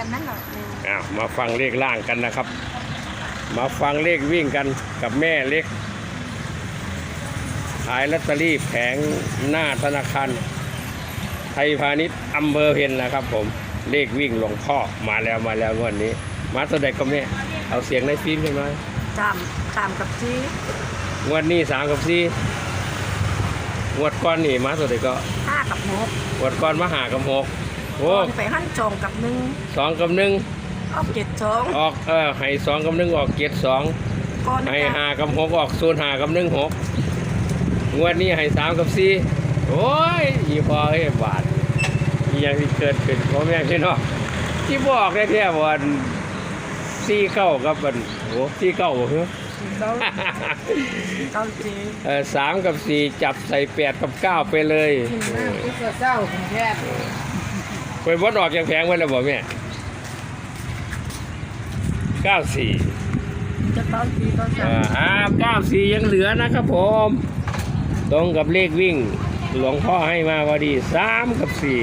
กันนั่นหน่อยหนึงอ้าวมาฟังเลขล่างกันนะครับ มาฟังเลขวิ่งกันกับแม่เล็ก ขายลอตเตอรี่แผงหน้าธนาคารไทยพาณิชย์อำเภอเพนนะครับ ผมเลขวิ่งหลวงพ่อมาแล้วมาแล้วงวดนี้ มาตัวใดก็แม่เอาเสียงในฟิล์มขึ้นมาตามตามกับที่งวดนี้สามกับสี่งวดก้อนนี่มาตัวใดก็ห้ากับหกงวดก้อนมาหากับหก โอ้ ก่อนไปหั่นจองกับหนึ่งสองกับหนึ่งออกเจ็ดสองออกเออให้สองกับหนึ่งออกเจ็ดสองก่อนให้หากับหกออกศูนย์หากับหนึ่งหกงวดนี้ให้สามกับสี่โอ้ยอีพอเฮ้ยบาทอีหยังที่เกิดขึ้นพ่อแม่พี่น้องที่บอกได้แค่วันสี่เก้ากับวันโอ้สี่เก้าเหรอ เก้าเก้าจีเออสามกับสี่จับใส่แปดกับเก้าไปเลยทุกเจ้าของแพทย์ ไปวดออกอย่างแพงไว้แล้วบอกแม่เก้าสี่จะเก้าจีเก้าสาอ่ามอ่าเก้าสี่ยังเหลือนะครับผม ตรงกับเลขวิ่ง หลวงพ่อให้มาพอดีสามกับสี่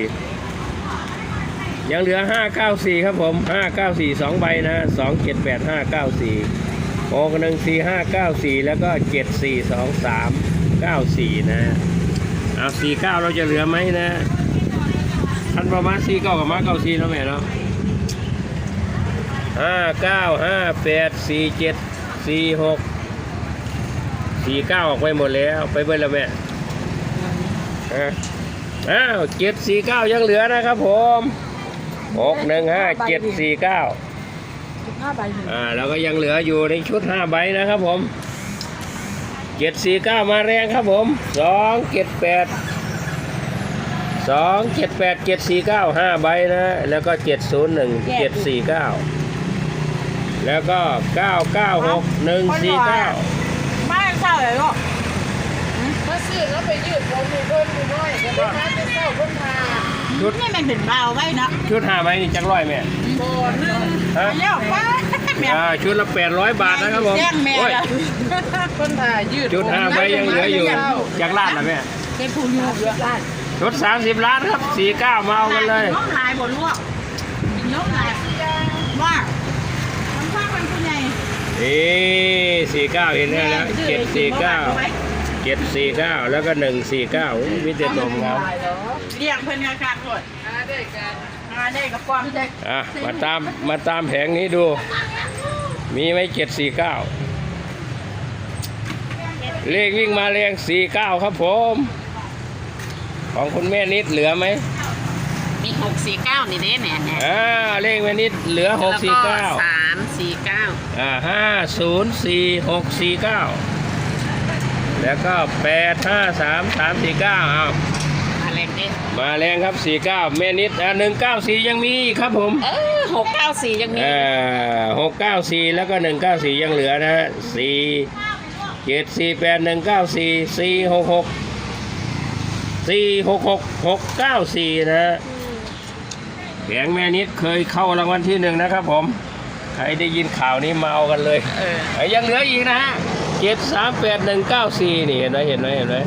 ยังเหลือห้าเก้าสี่ครับผมห้าเก้าสี่สองใบนะสองเจ็ดแปดห้าเก้าสี่โอกหนึ่งสี่ห้าเก้าสี่แล้วก็เจ็ดสี่สองสามเก้าสี่นะเอาสี่เก้าเราจะเหลือไหมนะท่าน ประมาณสี่เก้ากับมาเก้าสี่แล้วแม่เนาะห้าเก้าห้าแปดสี่เจ็ดสี่หกสี่เก้าออกไปหมดแล้วไปเบิ้ลแล้วแม่อะอ้าวเจ็ดสี่เก้ายังเหลือนะครับผมหกหนึ่งห้าเจ็ดสี่เก้าสิบห้าใบหนึ่งอ่าแล้วก็ยังเหลืออยู่ในชุดห้าใบนะครับผมเจ็ดสี่เก้ามาแรงครับผมสองเจ็ดแปด สองเจ็ดแปดเจ็ดสี่เก้าห้าใบนะ แล้วก็เจ็ดศูนย์หนึ่งเจ็ดสี่เก้าแล้วก็เก้าเก้าหกหนึ่งสี่เก้าไม่เศร้าเลยลูกมาซื้อแล้วไปยืดเราดูเพิ่นดูน้อยก็ได้มาเจ้าเพิ่นพาชุดนี่มันเป็นเบาไว้เนาะชุดห้าใบนี่จังร้อยแม่บ่นึงฮะเลี้ยวป้าแม่อ่าชุดละแปดร้อยบาทนะครับผมแจ้งแม่โอ้ยแล้วเพิ่นพายืดชุดห้าใบยังเหลืออยู่จากล้านนะแม่เป็นผู้อยู่เยอะ ได้ชุดสามสิบล้านครับสี่เก้ามาเอากันเลยน้องลายบนลวกน้องลายว่ามันว่าเป็นผู้ใหญ่นี่สี่เก้าเห็นไหมแล้วเจ็ดสี่เก้าเจ็ดสี่เก้าแล้วก็หนึ่งสี่เก้ามิเตตมครับเรียกเพื่อนงานการหมดหาได้กันงานได้กับความใจอะมาตามมาตามแผงนี้ดู มีไหมเจ็ดสี่เก้าเลขวิ่งมาแรงสี่เก้าครับผม ของคุณแม่นิดเหลือไหมมีหกสี่เก้านี่เด้เนี่ยเนี่ยอ่าเลขแม่นิดเหลือหกสี่เก้าสามสี่เก้าอ่าห้าศูนย์สี่หกสี่เก้าแล้วก็แปดห้าสามสามสี่เก้าเอาอะไรเด้มาแรงครับสี่เก้าแม่นิดอ่าหนึ่งเก้าสี่ยังมีอีกครับผม เออหกเก้าสี่ยังมีอ่าหกเก้าสี่แล้วก็หนึ่งเก้าสี่ยังเหลือนะฮะสี่เจ็ดสี่แปดหนึ่งเก้าสี่สี่หกหก สี่หกหกหกเก้าสี่นะฮะแผงแม่นิดเคยเข้ารางวัลที่หนึ่งนะครับผม ใครได้ยินข่าวนี้มาเอากันเลยเออเอ้ยยังเหลืออีกนะฮะเจ็ดสามแปดหนึ่งเก้าสี่นี่เห็นไหมเห็นไหมเห็นไหม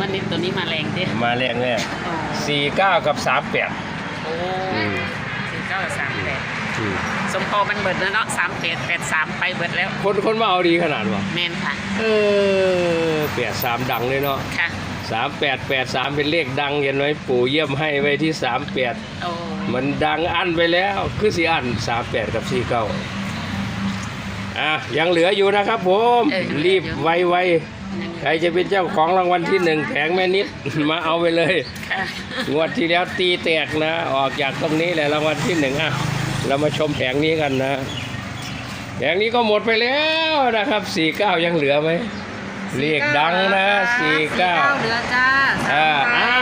วันนี้ตัวนี้มาแรงเด้มาแรงเนี่ยโอ้สี่เก้ากับสามแปดโอ้สี่เก้าสามแปดสมพอมันเบิดแล้วเนาะสามแปดแปดสามไปเบิดแล้ว คนคนมาเอาดีขนาดวะแมนค่ะ เออแปดสามดังเลยเนาะค่ะ สามแปดแปดสามเป็นเลขดังเห็นไหมปู่เยี่ยมให้ไว้ที่สามแปดโอ้มันดังอันไปแล้ว คือสี่อันสามแปดกับสี่เก้าอะยังเหลืออยู่นะครับผมรีบไวๆใครจะเป็นเจ้าของรางวัลที่หนึ่งแผงแม่นิดมาเอาไปเลยค่ะงวดที่แล้วตีแตกนะ ออกจากตรงนี้แหละรางวัลที่หนึ่งอะ เรามาชมแผงนี้กันนะแผงนี้ก็หมดไปแล้วนะครับสี่เก้ายังเหลือไหม เรียกดังนะสี่เก้าเหลือจ้าอ่าอ้า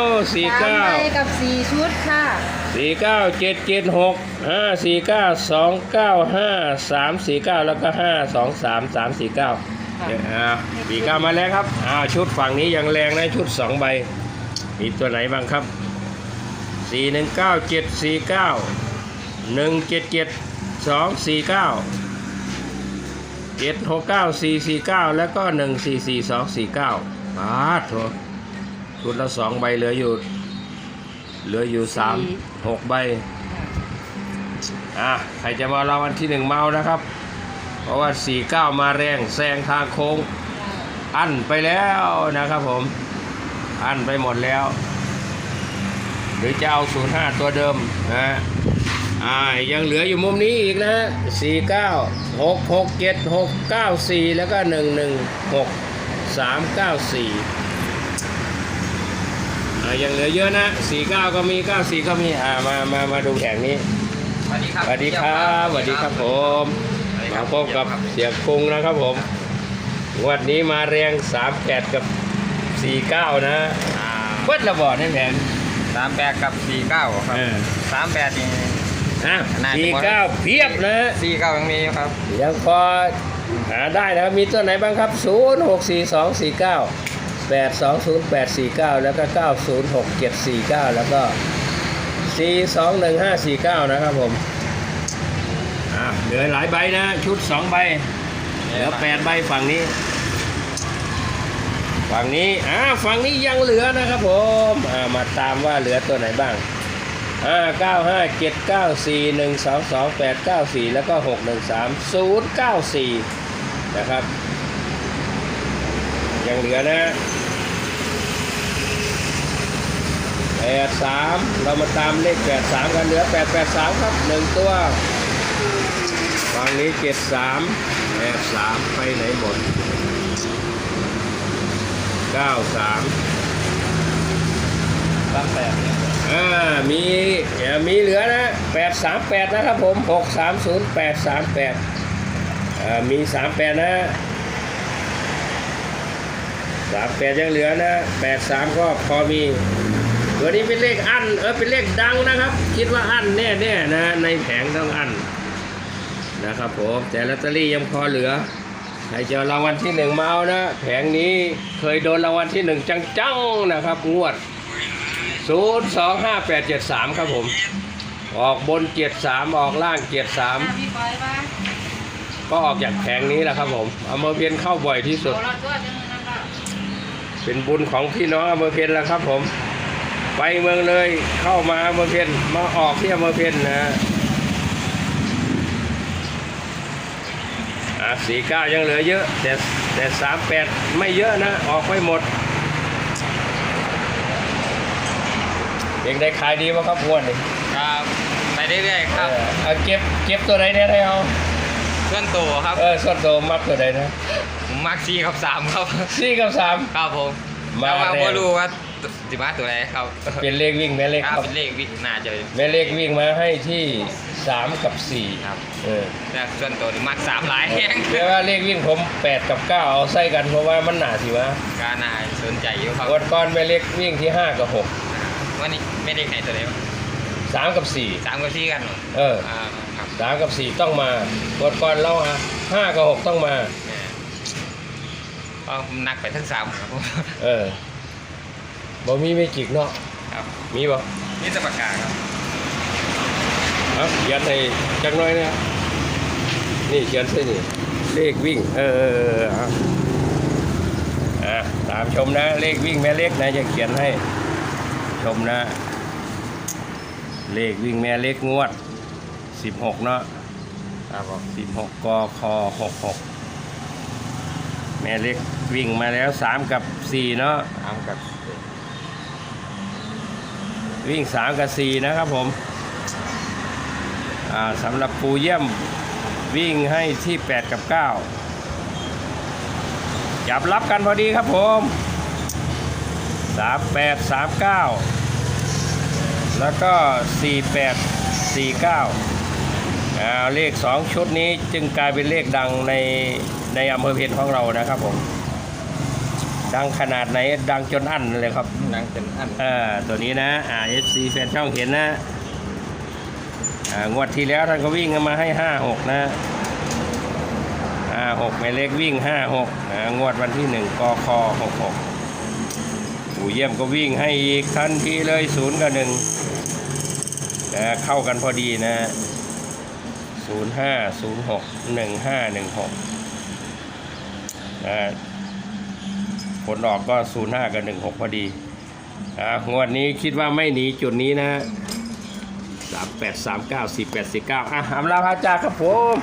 วสี่เก้ากับสี่ชุดค่ะสี่เก้าเจ็ดเจ็ดหกห้าสี่เก้าสองเก้าห้าสามสี่เก้าแล้วก็ห้าสองสามสามสี่เก้าอ่าสี่เก้ามาแล้วครับอ้าวชุดฝั่งนี้ยังแรงนะชุดสองใบ มีตัวไหนบ้างครับสี่หนึ่งเก้าเจ็ดสี่เก้าหนึ่งเจ็ดเจ็ดสองสี่เก้า เจ็ดหกเก้าสี่สี่เก้าแล้วก็หนึ่งสี่สี่สองสี่เก้าปาดโถชุดละสองใบเหลืออยู่ เหลืออยู่สามหกใบ อะ ใครจะมารางวัลที่หนึ่งเมานะครับ เพราะว่า49มาแรงแซงทางโค้ง อั้นไปแล้วนะครับผม อั้นไปหมดแล้ว หรือจะเอา05ตัวเดิมนะฮะ อ่ายังเหลืออยู่มุมนี้อีกนะฮะ49 6 6 7 6 9 4แล้วก็1 1 6 3 9 4อ่ายังเหลือเยอะนะ49ก็มี94ก็มีอ่ามามามาดูแข่งนี้สวัสดีครับสวัสดีครับสวัสดีครับผมมาพบกับเสียกรุงนะครับผมงวันนี้มาแรง38กับ49นะเปิดระบอดให้แผนสามแปดกับสี่เก้าครับเออสามแปดนี่ อะน่าจะหมด49เพียบนะสี่เก้ายังมีอยู่ครับ ยังพอหาได้นะครับ มีตัวไหนบ้างครับ 0 6 4 2 4 9 8 2 0 8 4 9 แล้วก็ 9 0 6 7 4 9 แล้วก็ 4 2 1 5 4 9 นะครับผม อะเหลือหลายใบนะ ชุด 2 ใบ เหลือ 8 ใบฝั่งนี้ ฝั่งนี้ อ่าฝั่งนี้ยังเหลือนะครับผม อ่า มาตามว่าเหลือตัวไหนบ้าง 5957941229894 แล้วก็ 613094 นะครับ ยังเหลือนะ83 เรามาตามเลข 83 กันเหลือ 883 ครับ 1 ตัวฝั่งนี้ 73 83 ไปไหนหมด 93 98 อ่ามีมีเหลือนะแปดสามแปดนะครับผมหกสามศูนย์แปดสามแปดอ่ามีสามแปดนะสามแปดยังเหลือนะแปดสามก็พอมีตัวนี้เป็นเลขอันเออเป็นเลขดังนะครับ คิดว่าอันแน่ๆนะในแผงต้องอันนะครับผมแต่ลอตเตอรี่ยังพอเหลือใครจะเอรางวัลที่หนึ่งมาเอานะ แผงนี้เคยโดนรางวัลที่หนึ่งจังๆนะครับงวด 0 2 5 8 7 3ครับผม ออกบน73ออกล่าง73พี่ปอยว่าก็ออกจากแผงนี้แหละครับผมเอามาเพียนเข้าบ่อยที่สุด เราตัวจังเลยนั่นก็เป็นบุญของพี่น้องอำเภอเพียนแล้วครับผม ไปเมืองเลยเข้ามาอำเภอเพียนมาออกที่อำเภอเพียนนะอะสี่เก้ายังเหลือเยอะ แต่แต่สามแปดไม่เยอะนะ ออกไปหมด ด็กได้ขายดีวะครับงวดนี่ครับไปเรื่อยๆครับเออเอาเก็บเก็บตัวไหนเนี่ยได้เอาเพื่อนโตครับเออส่วนตัวมักตัวไหนนะผมมักสี่กับสามครับสี่กับสาม ครับผมมาแต่ว่าแรงไม่รู้ว่าสิมาตัวไหนครับเป็นเลขวิ่งแม่เลขคครัรับบเป็นเลขวิน่าจะแม่เลขวิ่งมาให้ที่สามกับสี่ครับเออ แต่ส่วนตัวนี่มักสามหลายแห้งแปลว่าเลขวิ่งผมแปดกับเก้าเอาใส่กันเพราะว่ามันหนาสิวะการน่าสนใจอยู่ครับวันก่อนแม่เลขวิ่งที่ห้ากับหก วันนี้ไม่ได้ใครตัวไหนวะสามกับสี่สามกับสี่กันเหรอเอออ่าครับสามกับสี่ต้องมาวันก่อนเราฮะห้ากับหกต้องมาแหม่เพราะผมนักไปทั้งสามครับผมเออบ่มีไม่จิกเนาะครับมีบ่นี่จะประกาศครับเอาเขียนให้จักหน่อยนะนี่เขียนใส่นี่เลขวิ่ง เออเออเออเอาอะตามชมนะเลขวิ่งแม่เล็กนะจะเขียนให้ ชมนะ เลขวิ่งแม่เล็กงวด 16 เนาะครับผม16กค66 แม่เล็กวิ่งมาแล้ว 3 กับ 4 เนาะสามกับ วิ่ง 3 กับ 4 นะครับผมสำหรับปูเยี่ยมวิ่งให้ที่ 8 กับ 9 จับรับกันพอดีครับผม 38 39 แล้วก็ 48 49อ่าเลข 2 ชุดนี้จึงกลายเป็นเลขดังในในอำเภอเพชรของเรานะครับผม ดังขนาดไหนดังจนอั้นเลยครับนังเป็นอันอ่าตัวนี้นะอ่า FC แฟนช่องเห็นนะอ่างวดที่แล้วท่านก็วิ่งกันมาให้ห้าหกนะห้าหกแม่เล็กวิ่งห้าหกอ่างวดวันที่หนึ่งกคหกหก ปู่เยี่ยมก็วิ่งให้อีกทันทีเลยศูนย์กับหนึ่งนะเข้ากันพอดีนะศูนย์ห้าศูนย์หกหนึ่งห้าหนึ่งหกนะผลออกก็ศูนย์ห้ากับหนึ่งหกพอดีอ่างวดนี้คิดว่าไม่หนีจุดนี้นะสามแปดสามเก้าสี่แปดสี่เก้าอะอำลาพระจากครับผม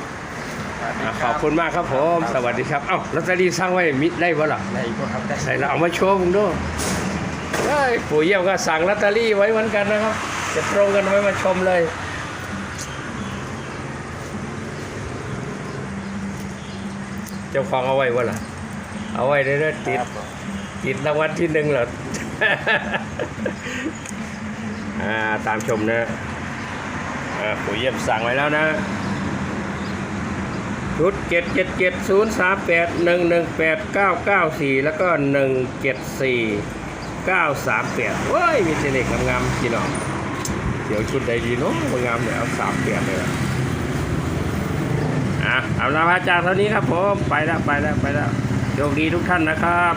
อะขอบคุณมากครับผม สวัสดีครับ เอ้าลอตเตอรี่สร้างไว้มิดได้บ่ล่ะได้ก็ครับได้ใส่เราเอามาโชว์ผมดูเฮ้ย ปู่เยี่ยมก็สั่งลอตเตอรี่ไว้เหมือนกันนะครับ จะตรงกันไหมมาชมเลย เจ้าของเอาไว้บ่ล่ะ เอาไว้ได้ได้ติด ติดรางวัลที่หนึ่งเหรออ่าตามชมนะอ่าปู่เยี่ยมสั่งไว้แล้วนะชุดเจ็ดเจ็ดเจ็ดศูนย์สามแปดหนึ่งหนึ่งแปดเก้าเก้าสี่แล้วก็ห 938เก้าสามแปดเว้ย มีเจเล็กงามๆพี่น้องเดี๋ยวชุดใดดีเนาะงามเดี่ยวเอาสามแปดเลยล่ะอะเอาละพระอาจารย์เท่านี้ครับผม ไปแล้วไปแล้วไปแล้วโชคดีทุกท่านนะครับ